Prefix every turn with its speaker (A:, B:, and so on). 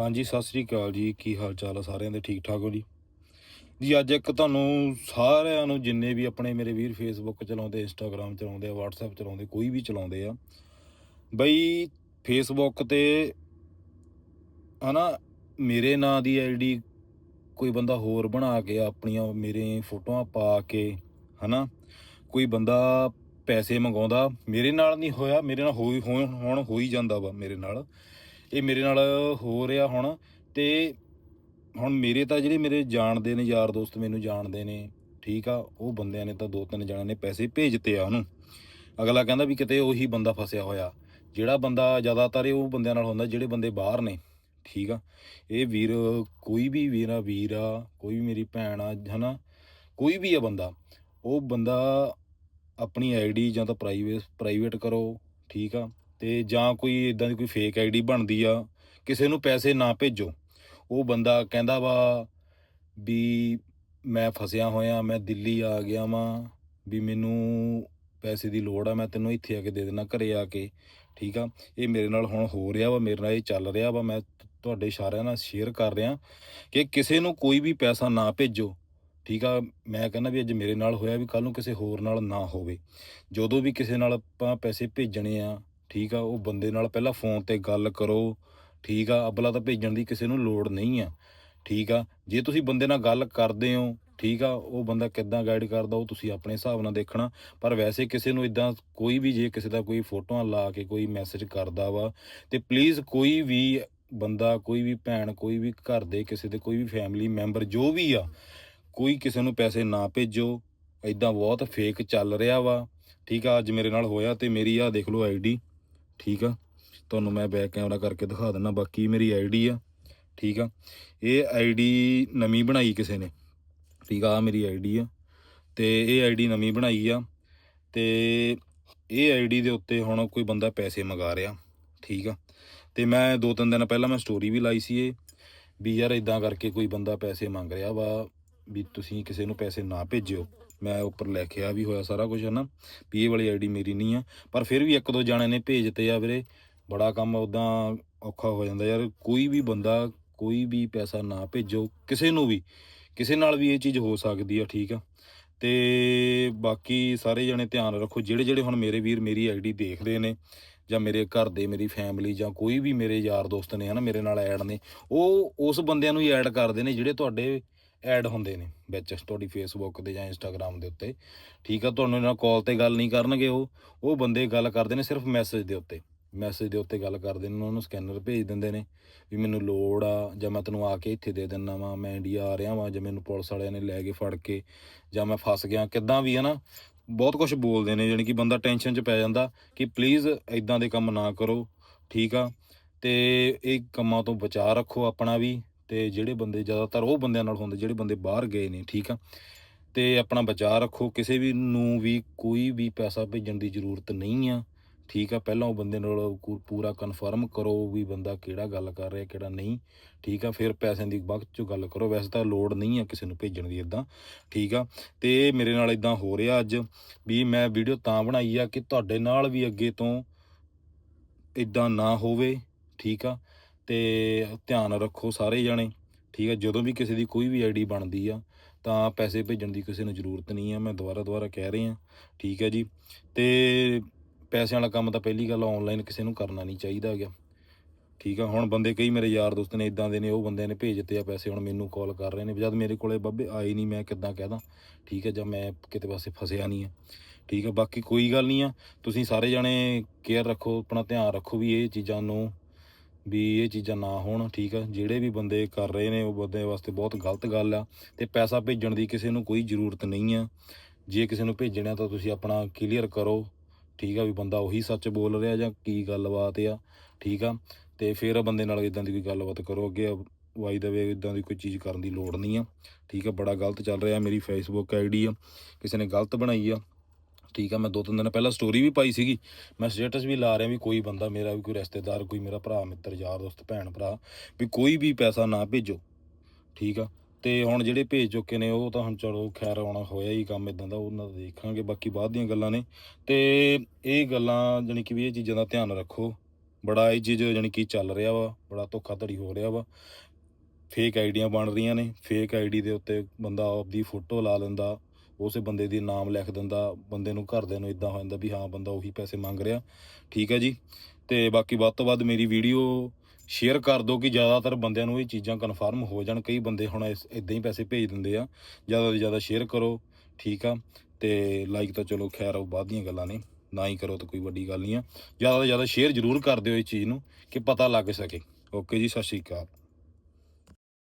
A: ਹਾਂਜੀ, ਸਤਿ ਸ੍ਰੀ ਅਕਾਲ ਜੀ। ਕੀ ਹਾਲ ਚਾਲ ਆ ਸਾਰਿਆਂ ਦੇ? ਠੀਕ ਠਾਕ ਹੋ ਜੀ? ਜੀ, ਅੱਜ ਇੱਕ ਤੁਹਾਨੂੰ ਸਾਰਿਆਂ ਨੂੰ ਜਿੰਨੇ ਵੀ ਆਪਣੇ ਮੇਰੇ ਵੀਰ ਫੇਸਬੁੱਕ ਚਲਾਉਂਦੇ ਇੰਸਟਾਗ੍ਰam ਚਲਾਉਂਦੇ ਆ WhatsApp ਚਲਾਉਂਦੇ, ਕੋਈ ਵੀ ਚਲਾਉਂਦੇ ਆ, ਬਈ ਫੇਸਬੁੱਕ ਤੇ ਹਨਾ, ਮੇਰੇ ਨਾਂ ਦੀ ਆਈਡੀ ਕੋਈ ਬੰਦਾ ਹੋਰ ਬਣਾ ਕੇ ਆਪਣੀਆਂ ਮੇਰੇ ਫੋਟੋਆਂ ਪਾ ਕੇ, ਹਨਾ, ਕੋਈ ਬੰਦਾ ਪੈਸੇ ਮੰਗਾਉਂਦਾ, ਮੇਰੇ ਨਾਲ ਨਹੀਂ ਹੋਇਆ, ਮੇਰੇ ਨਾਲ ਹੋਈ, ਹੋਣ, ਹੁਣ ਹੋ ਹੀ ਜਾਂਦਾ ਵਾ ਮੇਰੇ ਨਾਲ। ਇਹ ਮੇਰੇ ਨਾਲ ਹੋ ਰਿਹਾ ਹੁਣ ਤੇ ਹੁਣ ਮੇਰੇ ਤਾਂ ਜਿਹੜੇ ਮੇਰੇ ਜਾਣਦੇ ਨੇ ਯਾਰ ਦੋਸਤ ਮੈਨੂੰ ਜਾਣਦੇ ਨੇ, ਠੀਕ ਆ, ਉਹ ਬੰਦਿਆਂ ਨੇ ਤਾਂ ਦੋ ਤਿੰਨ ਜਣਿਆਂ ਨੇ ਪੈਸੇ ਭੇਜਤੇ ਆ ਉਹਨੂੰ। ਅਗਲਾ ਕਹਿੰਦਾ ਵੀ ਕਿਤੇ ਉਹੀ ਬੰਦਾ ਫਸਿਆ ਹੋਇਆ। ਜਿਹੜਾ ਬੰਦਾ ਜ਼ਿਆਦਾਤਰ ਉਹ ਬੰਦਿਆਂ ਨਾਲ ਹੁੰਦਾ ਜਿਹੜੇ ਬੰਦੇ ਬਾਹਰ ਨੇ, ਠੀਕ ਆ। ਇਹ ਵੀਰ ਕੋਈ ਵੀ ਵੀਰ ਆ ਵੀਰ ਆ, ਕੋਈ ਵੀ ਮੇਰੀ ਭੈਣ ਆ, ਹਨਾ, ਕੋਈ ਵੀ ਆ ਬੰਦਾ, ਉਹ ਬੰਦਾ ਆਪਣੀ ਆਈਡੀ ਜਾਂ ਤਾਂ ਪ੍ਰਾਈਵੇਟ ਪ੍ਰਾਈਵੇਟ ਕਰੋ, ਠੀਕ ਆ। ਤੇ ਜਾਂ ਕੋਈ ਇਦਾਂ ਦੀ ਕੋਈ ਫੇਕ ਆਈਡੀ ਬਣਦੀ ਆ, ਕਿਸੇ ਨੂੰ ਪੈਸੇ ਨਾ ਭੇਜੋ। ਉਹ ਬੰਦਾ ਕਹਿੰਦਾ ਵਾ ਵੀ ਮੈਂ ਫਸਿਆ ਹੋਇਆ, ਮੈਂ ਦਿੱਲੀ ਆ ਗਿਆ ਵਾਂ, ਵੀ ਮੈਨੂੰ ਪੈਸੇ ਦੀ ਲੋੜ ਆ, ਮੈਂ ਤੈਨੂੰ ਇੱਥੇ ਆ ਕੇ ਦੇ ਦੇਣਾ ਘਰੇ ਆ ਕੇ, ਠੀਕ ਆ? ਇਹ ਮੇਰੇ ਨਾਲ ਹੁਣ ਹੋ ਰਿਹਾ ਵਾ, ਮੇਰੇ ਨਾਲ ਇਹ ਚੱਲ ਰਿਹਾ ਵਾ, ਮੈਂ ਤੁਹਾਡੇ ਇਸ਼ਾਰਿਆਂ ਨਾਲ ਸ਼ੇਅਰ ਕਰ ਰਿਹਾ ਕਿ ਕਿਸੇ ਨੂੰ ਕੋਈ ਵੀ ਪੈਸਾ ਨਾ ਭੇਜੋ, ਠੀਕ ਆ? ਮੈਂ ਕਹਿੰਦਾ ਵੀ ਅੱਜ ਮੇਰੇ ਨਾਲ ਹੋਇਆ ਵੀ ਕੱਲ ਨੂੰ ਕਿਸੇ ਹੋਰ ਨਾਲ ਨਾ ਹੋਵੇ। ਜਦੋਂ ਵੀ ਕਿਸੇ ਨਾਲ ਆਪਾਂ ਪੈਸੇ ਭੇਜਣੇ ਆ ਠੀਕ ਆ, ਉਹ ਬੰਦੇ ਨਾਲ ਪਹਿਲਾਂ ਫੋਨ ਤੇ ਗੱਲ ਕਰੋ, ਠੀਕ ਆ, ਅਬਲਾ ਤਾਂ ਭੇਜਣ ਦੀ ਕਿਸੇ ਨੂੰ ਲੋੜ ਨਹੀਂ ਆ, ਠੀਕ ਆ, ਜੇ ਤੁਸੀਂ ਬੰਦੇ ਨਾਲ ਗੱਲ ਕਰਦੇ ਹੋ, ਠੀਕ ਆ, ਉਹ ਬੰਦਾ ਕਿੱਦਾਂ ਗਾਈਡ ਕਰਦਾ, ਉਹ ਤੁਸੀਂ ਆਪਣੇ ਹਿਸਾਬ ਨਾਲ ਦੇਖਣਾ, ਪਰ ਵੈਸੇ ਕਿਸੇ ਨੂੰ ਇਦਾਂ ਕੋਈ ਵੀ ਜੇ ਕਿਸੇ ਦਾ ਕੋਈ ਫੋਟੋਆਂ ਲਾ ਕੇ ਕੋਈ ਮੈਸੇਜ ਕਰਦਾ ਵਾ, ਤੇ ਪਲੀਜ਼ ਕੋਈ ਵੀ ਬੰਦਾ, ਕੋਈ ਵੀ ਭੈਣ, ਕੋਈ ਵੀ ਘਰ ਦੇ ਕਿਸੇ ਦੇ, ਕੋਈ ਵੀ ਫੈਮਿਲੀ ਮੈਂਬਰ ਜੋ ਵੀ ਆ, ਕੋਈ ਕਿਸੇ ਨੂੰ ਪੈਸੇ ਨਾ ਭੇਜੋ ਇਦਾਂ ਬਹੁਤ ਫੇਕ ਚੱਲ ਰਿਹਾ ਵਾ, ਠੀਕ ਆ, ਅੱਜ ਮੇਰੇ ਨਾਲ ਹੋਇਆ ਤੇ ਮੇਰੀ ਆ ਦੇਖ ਲਓ ਆਈਡੀ ਠੀਕ ਆ? ਤੁਹਾਨੂੰ ਮੈਂ ਬੈਕ ਕੈਮਰਾ ਕਰਕੇ ਦਿਖਾ ਦਿੰਦਾ, ਬਾਕੀ ਮੇਰੀ ਆਈਡੀ ਆ, ਠੀਕ ਆ? ਇਹ ਆਈਡੀ ਨਵੀਂ ਬਣਾਈ ਕਿਸੇ ਨੇ, ਠੀਕ ਆ, ਆਹ ਮੇਰੀ ਆਈਡੀ ਆ। ਤੇ ਇਹ ਆਈਡੀ ਨਵੀਂ ਬਣਾਈ ਆ, ਤੇ ਇਹ ਆਈਡੀ ਦੇ ਉੱਤੇ ਹੁਣ ਕੋਈ ਬੰਦਾ ਪੈਸੇ ਮੰਗਾ ਰਿਹਾ, ਠੀਕ ਆ? ਤੇ ਮੈਂ ਦੋ ਤਿੰਨ ਦਿਨ ਪਹਿਲਾਂ ਮੈਂ ਸਟੋਰੀ ਵੀ ਲਾਈ ਸੀ ਇਹ, ਵੀ ਯਾਰ ਇਦਾਂ ਕਰਕੇ ਕੋਈ ਬੰਦਾ ਪੈਸੇ ਮੰਗ ਰਿਹਾ ਵਾ, ਵੀ ਤੁਸੀਂ ਕਿਸੇ ਨੂੰ ਪੈਸੇ ਨਾ ਭੇਜਿਓ। ਮੈਂ ਉੱਪਰ ਲਿਖਿਆ ਵੀ ਹੋਇਆ ਸਾਰਾ ਕੁਝ ਹਨਾ? ਵੀ ਇਹ ਵਾਲੀ ਆਈਡੀ ਮੇਰੀ ਨਹੀਂ ਆ। ਪਰ ਫਿਰ ਵੀ ਇੱਕ ਦੋ ਜਾਣੇ ਨੇ ਭੇਜ ਭੇਜਤੇ ਆ ਵੀਰੇ। ਬੜਾ ਕੰਮ ਉਦਾਂ ਔਖਾ ਹੋ ਜਾਂਦਾ ਯਾਰ। ਕੋਈ ਵੀ ਬੰਦਾ, ਕੋਈ ਵੀ ਪੈਸਾ ਨਾ ਭੇਜੋ, ਕਿਸੇ ਨੂੰ ਵੀ। ਕਿਸੇ ਨਾਲ ਵੀ ਇਹ ਚੀਜ਼ ਹੋ ਸਕਦੀ ਆ, ਠੀਕ ਆ? ਤੇ ਬਾਕੀ ਸਾਰੇ ਜਣੇ ਧਿਆਨ ਰੱਖੋ, ਜਿਹੜੇ ਜਿਹੜੇ ਹੁਣ ਮੇਰੇ ਵੀਰ ਮੇਰੀ ਆਈਡੀ ਦੇਖਦੇ ਨੇ, ਜਾਂ ਮੇਰੇ ਘਰ ਦੇ, ਮੇਰੀ ਫੈਮਿਲੀ ਜਾਂ ਕੋਈ ਵੀ ਮੇਰੇ ਯਾਰ ਦੋਸਤ ਨੇ, ਹਨਾ, ਮੇਰੇ ਨਾਲ ਐਡ ਨੇ, ਉਹ ਉਸ ਬੰਦਿਆਂ ਨੂੰ ਹੀ ਐਡ ਕਰਦੇ ਨੇ, ਜਿਹੜੇ ਤੁਹਾਡੇ ਐਡ ਹੁੰਦੇ ਨੇ ਵਿੱਚ ਤੁਹਾਡੀ ਫੇਸਬੁੱਕ ਤੇ ਜਾਂ ਇੰਸਟਾਗ੍ਰam ਦੇ ਉੱਤੇ। ਠੀਕ ਆ, ਤੁਹਾਨੂੰ ਨਾਲ ਕਾਲ ਤੇ ਗੱਲ ਨਹੀਂ ਕਰਨਗੇ ਉਹ। ਉਹ ਬੰਦੇ ਗੱਲ ਕਰਦੇ ਨੇ ਸਿਰਫ ਮੈਸੇਜ ਦੇ ਉੱਤੇ। ਮੈਸੇਜ ਦੇ ਉੱਤੇ ਗੱਲ ਕਰਦੇ ਨੇ, ਉਹਨਾਂ ਨੂੰ ਸਕੈਨਰ ਭੇਜ ਦਿੰਦੇ ਨੇ ਵੀ ਮੈਨੂੰ ਲੋੜ ਆ ਜਾਂ ਮੈਂ ਤੈਨੂੰ ਆ ਕੇ ਇੱਥੇ ਦੇ ਦਿੰਦਾ ਵਾਂ, ਮੈਂ ਇੰਡੀਆ ਆ ਰਿਹਾ ਵਾਂ, ਜਾਂ ਮੈਨੂੰ ਪੁਲਿਸ ਵਾਲਿਆਂ ਨੇ ਲੈ ਕੇ ਫੜ ਕੇ ਜਾਂ ਮੈਂ ਫਸ ਗਿਆ, ਕਿੱਦਾਂ ਵੀ ਹੈ ਨਾ ਬਹੁਤ ਕੁਝ ਬੋਲਦੇ ਨੇ, ਜਾਣੀ ਕਿ ਬੰਦਾ ਟੈਨਸ਼ਨ 'ਚ ਪੈ ਜਾਂਦਾ ਕਿ ਪਲੀਜ਼ ਇਦਾਂ ਦੇ ਕੰਮ ਨਾ ਕਰੋ। ਠੀਕ ਆ, ਤੇ ਇਹ ਕੰਮਾਂ ਤੋਂ ਬਚਾ ਰੱਖੋ ਆਪਣਾ ਵੀ। ਤੇ ਜਿਹੜੇ ਬੰਦੇ ਜ਼ਿਆਦਾਤਰ ਉਹ ਬੰਦਿਆਂ ਨਾਲ ਹੁੰਦੇ, ਜਿਹੜੇ ਬੰਦੇ ਬਾਹਰ ਗਏ ਨੇ, ਠੀਕ ਆ? ਤੇ ਆਪਣਾ ਬਚਾਅ ਰੱਖੋ, ਕਿਸੇ ਵੀ ਨੂੰ ਵੀ ਕੋਈ ਵੀ ਪੈਸਾ ਭੇਜਣ ਦੀ ਜ਼ਰੂਰਤ ਨਹੀਂ ਆ, ਠੀਕ ਆ? ਪਹਿਲਾਂ ਉਹ ਬੰਦੇ ਨਾਲ ਪੂਰਾ ਕਨਫਰਮ ਕਰੋ ਵੀ ਬੰਦਾ ਕਿਹੜਾ ਗੱਲ ਕਰ ਰਿਹਾ, ਕਿਹੜਾ ਨਹੀਂ, ਠੀਕ ਆ? ਫਿਰ ਪੈਸਿਆਂ ਦੀ ਵਕਤ ਚੋਂ ਗੱਲ ਕਰੋ, ਵੈਸੇ ਤਾਂ ਲੋੜ ਨਹੀਂ ਆ ਕਿਸੇ ਨੂੰ ਭੇਜਣ ਦੀ ਇਦਾਂ ਠੀਕ ਆ? ਤੇ ਮੇਰੇ ਨਾਲ ਇਦਾਂ ਹੋ ਰਿਹਾ ਅੱਜ ਵੀ ਮੈਂ ਵੀਡੀਓ ਤਾਂ ਬਣਾਈ ਆ ਕਿ ਤੁਹਾਡੇ ਨਾਲ ਵੀ ਅੱਗੇ ਤੋਂ ਇਦਾਂ ਨਾ ਹੋਵੇ, ਠੀਕ ਆ? ਅਤੇ ਧਿਆਨ ਰੱਖੋ ਸਾਰੇ ਜਾਣੇ, ਠੀਕ ਹੈ? ਜਦੋਂ ਵੀ ਕਿਸੇ ਦੀ ਕੋਈ ਵੀ ਆਈਡੀ ਬਣਦੀ ਆ, ਤਾਂ ਪੈਸੇ ਭੇਜਣ ਦੀ ਕਿਸੇ ਨੂੰ ਜ਼ਰੂਰਤ ਨਹੀਂ ਆ, ਮੈਂ ਦੁਬਾਰਾ ਦੁਬਾਰਾ ਕਹਿ ਰਿਹਾ, ਠੀਕ ਹੈ ਜੀ? ਤੇ ਪੈਸਿਆਂ ਵਾਲਾ ਕੰਮ ਤਾਂ ਪਹਿਲੀ ਗੱਲ ਆਨਲਾਈਨ ਕਿਸੇ ਨੂੰ ਕਰਨਾ ਨਹੀਂ ਚਾਹੀਦਾ ਗਿਆ ਠੀਕ ਆ? ਹੁਣ ਬੰਦੇ ਕਈ ਮੇਰੇ ਯਾਰ ਦੋਸਤ ਨੇ ਇਦਾਂ ਦੇ ਨੇ, ਉਹ ਬੰਦਿਆਂ ਨੇ ਭੇਜ ਦਿੱਤੇ ਆ ਪੈਸੇ, ਹੁਣ ਮੈਨੂੰ ਕਾਲ ਕਰ ਰਹੇ ਨੇ, ਜਦ ਮੇਰੇ ਕੋਲੇ ਬੱਬੇ ਆਏ ਨਹੀਂ, ਮੈਂ ਕਿੱਦਾਂ ਕਹਿਦਾ ਠੀਕ ਹੈ? ਜਾਂ ਮੈਂ ਕਿਤੇ ਪਾਸੇ ਫਸਿਆ ਨਹੀਂ ਆ, ਠੀਕ ਆ ਬਾਕੀ ਕੋਈ ਗੱਲ ਨਹੀਂ ਆ, ਤੁਸੀਂ ਸਾਰੇ ਜਾਣੇ ਕੇਅਰ ਰੱਖੋ, ਆਪਣਾ ਧਿਆਨ ਰੱਖੋ ਵੀ ਇਹ ਚੀਜ਼ਾਂ ਨੂੰ ਵੀ ਇਹ ਚੀਜ਼ਾਂ ਨਾ ਹੋਣ, ਠੀਕ ਆ? ਜਿਹੜੇ ਵੀ ਬੰਦੇ ਕਰ ਰਹੇ ਨੇ, ਉਹ ਬੰਦੇ ਵਾਸਤੇ ਬਹੁਤ ਗਲਤ ਗੱਲ ਆ ਤੇ ਪੈਸਾ ਭੇਜਣ ਦੀ ਕਿਸੇ ਨੂੰ ਕੋਈ ਜ਼ਰੂਰਤ ਨਹੀਂ ਆ। ਜੇ ਕਿਸੇ ਨੂੰ ਭੇਜਣਾ ਤਾਂ ਤੁਸੀਂ ਆਪਣਾ ਕਲੀਅਰ ਕਰੋ, ਠੀਕ ਆ? ਵੀ ਬੰਦਾ ਉਹੀ ਸੱਚ ਬੋਲ ਰਿਹਾ ਜਾਂ ਕੀ ਗੱਲਬਾਤ ਆ, ਠੀਕ ਆ? ਤੇ ਫਿਰ ਬੰਦੇ ਨਾਲ ਇਦਾਂ ਦੀ ਕੋਈ ਗੱਲਬਾਤ ਕਰੋ ਅੱਗੇ ਵਾਈ ਦਵੇ ਇਦਾਂ ਦੀ ਕੋਈ ਚੀਜ਼ ਕਰਨ ਦੀ ਲੋੜ ਨਹੀਂ ਆ, ਠੀਕ ਆ? ਬੜਾ ਗਲਤ ਚੱਲ ਰਿਹਾ ਮੇਰੀ ਫੇਸਬੁੱਕ ਆਈਡੀ ਆ, ਕਿਸੇ ਨੇ ਗਲਤ ਬਣਾਈ ਆ। ਠੀਕ ਆ, ਮੈਂ ਦੋ ਤਿੰਨ ਦਿਨ ਪਹਿਲਾਂ ਸਟੋਰੀ ਵੀ ਪਾਈ ਸੀਗੀ। ਮੈਂ ਸਟੇਟਸ ਵੀ ਲਾ ਰਿਹਾ ਵੀ ਕੋਈ ਬੰਦਾ ਮੇਰਾ ਵੀ ਕੋਈ ਰਿਸ਼ਤੇਦਾਰ, ਕੋਈ ਮੇਰਾ ਭਰਾ, ਮਿੱਤਰ, ਯਾਰ, ਦੋਸਤ, ਭੈਣ, ਭਰਾ, ਵੀ ਕੋਈ ਵੀ ਪੈਸਾ ਨਾ ਭੇਜੋ। ਠੀਕ ਆ, ਤੇ ਹੁਣ ਜਿਹੜੇ ਭੇਜ ਚੁੱਕੇ ਨੇ, ਉਹ ਤਾਂ ਹੁਣ ਚਲੋ ਖੈਰ ਆਉਣਾ ਹੋਇਆ ਹੀ ਕੰਮ ਇਦਾਂ ਦਾ, ਉਹਨਾਂ ਦਾ ਦੇਖਾਂਗੇ, ਬਾਕੀ ਬਾਅਦ ਦੀਆਂ ਗੱਲਾਂ ਨੇ। ਤੇ ਇਹ ਗੱਲਾਂ ਜਾਣੀ ਕਿ ਵੀ ਇਹ ਚੀਜ਼ਾਂ ਦਾ ਧਿਆਨ ਰੱਖੋ। ਬੜਾ ਇਹ ਚੀਜ਼ ਜਾਣੀ ਕਿ ਚੱਲ ਰਿਹਾ ਵਾ, ਬੜਾ ਧੋਖਾਧੜੀ ਹੋ ਰਿਹਾ ਵਾ। ਫੇਕ ਆਈਡੀਆਂ ਬਣ ਰਹੀਆਂ ਨੇ ਫੇਕ ਆਈਡੀ ਦੇ ਉੱਤੇ ਬੰਦਾ ਆਪਦੀ ਫੋਟੋ ਲਾ ਲੈਂਦਾ। ਉਸੇ ਬੰਦੇ ਦੀ ਨਾਮ ਲਿਖ ਦਿੰਦਾ, ਬੰਦੇ ਨੂੰ ਘਰਦਿਆਂ ਨੂੰ ਇਦਾਂ ਹੋ ਜਾਂਦਾ ਵੀ ਹਾਂ, ਬੰਦਾ ਉਹੀ ਪੈਸੇ ਮੰਗ ਰਿਹਾ। ਠੀਕ ਹੈ ਜੀ? ਤੇ ਬਾਕੀ ਵੱਧ ਤੋਂ ਵੱਧ ਮੇਰੀ ਵੀਡੀਓ ਸ਼ੇਅਰ ਕਰ ਦਿਓ ਕਿ ਜ਼ਿਆਦਾਤਰ ਬੰਦਿਆਂ ਨੂੰ ਇਹ ਚੀਜ਼ਾਂ ਕਨਫਰਮ ਹੋ ਜਾਣ। ਕਈ ਬੰਦੇ ਹੁਣ ਇਦਾਂ ਹੀ ਪੈਸੇ ਭੇਜ ਦਿੰਦੇ ਆ। ਜ਼ਿਆਦਾ ਤੋਂ ਜ਼ਿਆਦਾ ਸ਼ੇਅਰ ਕਰੋ, ਠੀਕ ਆ? ਤੇ ਲਾਈਕ ਤਾਂ ਚਲੋ ਖੈਰ, ਉਹ ਬਾਅਦ ਦੀਆਂ ਗੱਲਾਂ ਨੇ। ਨਾ ਹੀ ਕਰੋ ਤਾਂ ਕੋਈ ਵੱਡੀ ਗੱਲ ਨਹੀਂ ਆ। ਜ਼ਿਆਦਾ ਤੋਂ ਜ਼ਿਆਦਾ ਸ਼ੇਅਰ ਜ਼ਰੂਰ ਕਰ ਦਿਓ ਇਹ ਚੀਜ਼ ਨੂੰ, ਕਿ ਪਤਾ ਲੱਗ ਸਕੇ। ਓਕੇ ਜੀ, ਸਤਿ ਸ਼੍ਰੀ ਅਕਾਲ।